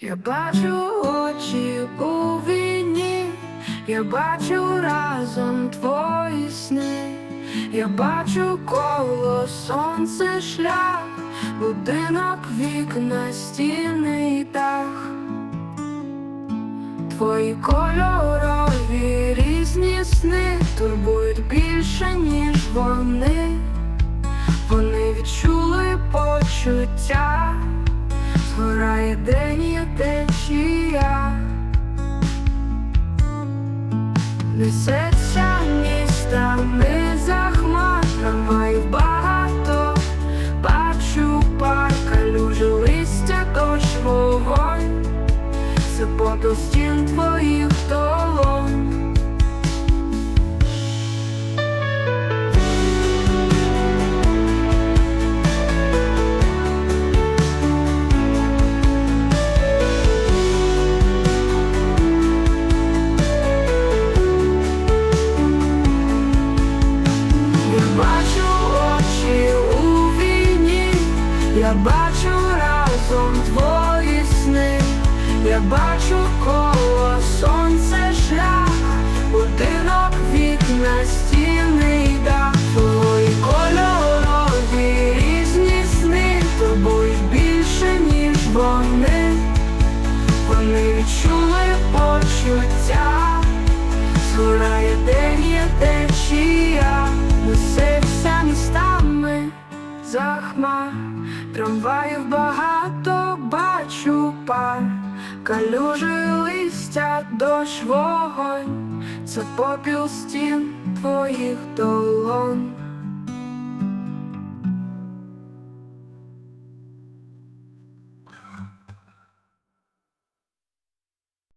Я бачу очі у війні, я бачу разом твої сни, я бачу коло сонце шлях, будинок, вікна, стіни і дах. Твої кольорові різні сни турбують більше, ніж вони. Вони відчули почуття, згорає день течія, несеться містами за хмар, трамваїв багато, бачу парк, калюжі листя, дощ, вогонь, це подол стін твоїх долонь. Я бачу разом твої сни, я бачу коло сонце шлях, будинок, вікна, стіни дах. Твої кольорові різні сни, турбують більше, ніж вони, вони відчули захмар, трамваїв багато бачу пар, калюжи листя, дощ, вогонь, це попіл стін твоїх долонь.